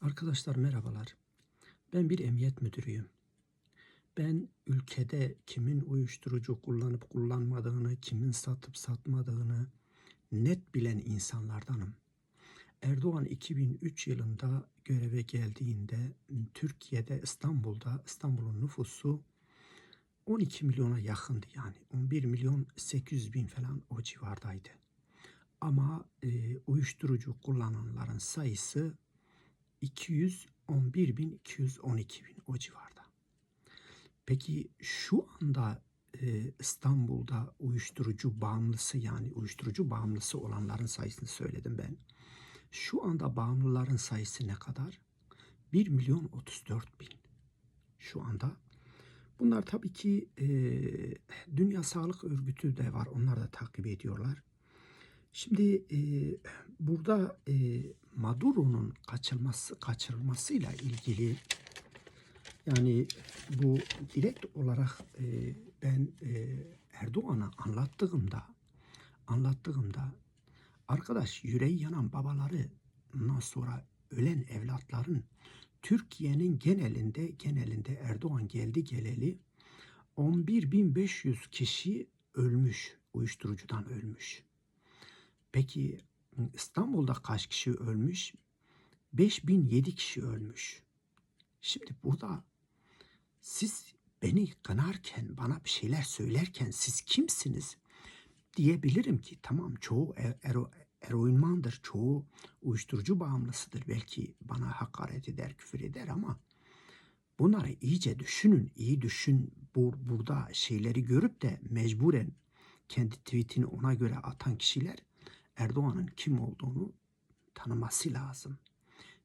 Arkadaşlar merhabalar. Ben bir emniyet müdürüyüm. Ben ülkede kimin uyuşturucu kullanıp kullanmadığını, kimin satıp satmadığını net bilen insanlardanım. Erdoğan 2003 yılında göreve geldiğinde Türkiye'de İstanbul'da İstanbul'un nüfusu 12 milyona yakındı yani 11 milyon 800 bin falan o civardaydı. Ama e, uyuşturucu kullananların sayısı 211 bin 212 bin o civarda. Peki şu anda e, İstanbul'da uyuşturucu bağımlısı yani uyuşturucu bağımlısı olanların sayısını söyledim ben. Şu anda bağımlıların sayısı ne kadar? 1 milyon 34 bin. Şu anda. Bunlar tabii ki e, Dünya Sağlık Örgütü de var. Onlar da takip ediyorlar. Şimdi e, burada e, Maduro'nun kaçırılması kaçırılmasıyla ilgili yani bu direkt olarak e, ben e, Erdoğan'a anlattığımda anlattığımda arkadaş yüreği yanan babaları ondan sonra ölen evlatların Türkiye'nin genelinde genelinde Erdoğan geldi geleli 11.500 kişi ölmüş uyuşturucudan ölmüş. Peki İstanbul'da kaç kişi ölmüş? 5007 kişi ölmüş. Şimdi burada siz beni kınarken, bana bir şeyler söylerken siz kimsiniz? Diyebilirim ki tamam çoğu er, ero, eroinmandır, çoğu uyuşturucu bağımlısıdır. Belki bana hakaret eder, küfür eder ama bunları iyice düşünün, iyi düşün. Bu, burada şeyleri görüp de mecburen kendi tweetini ona göre atan kişiler Erdoğan'ın kim olduğunu tanıması lazım.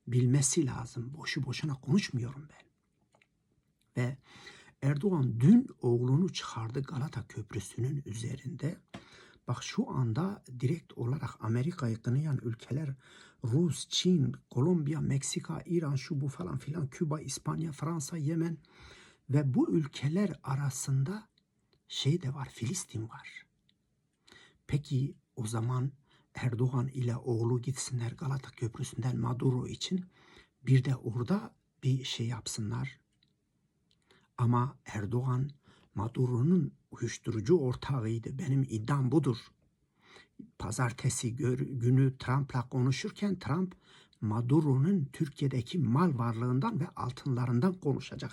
Bilmesi lazım. Boşu boşuna konuşmuyorum ben. Ve Erdoğan dün oğlunu çıkardı Galata Köprüsü'nün üzerinde. Bak şu anda direkt olarak Amerika'yı kınayan ülkeler Rus, Çin, Kolombiya, Meksika, İran, şu bu falan filan, Küba, İspanya, Fransa, Yemen ve bu ülkeler arasında şey de var, Filistin var. Peki o zaman Erdoğan ile oğlu gitsinler Galata Köprüsü'nden Maduro için bir de orada bir şey yapsınlar. Ama Erdoğan Maduro'nun uyuşturucu ortağıydı. Benim iddiam budur. Pazartesi günü Trump'la konuşurken Trump Maduro'nun Türkiye'deki mal varlığından ve altınlarından konuşacak.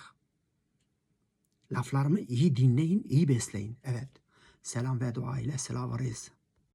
Laflarımı iyi dinleyin, iyi besleyin. Evet. Selam ve dua ile selam varız.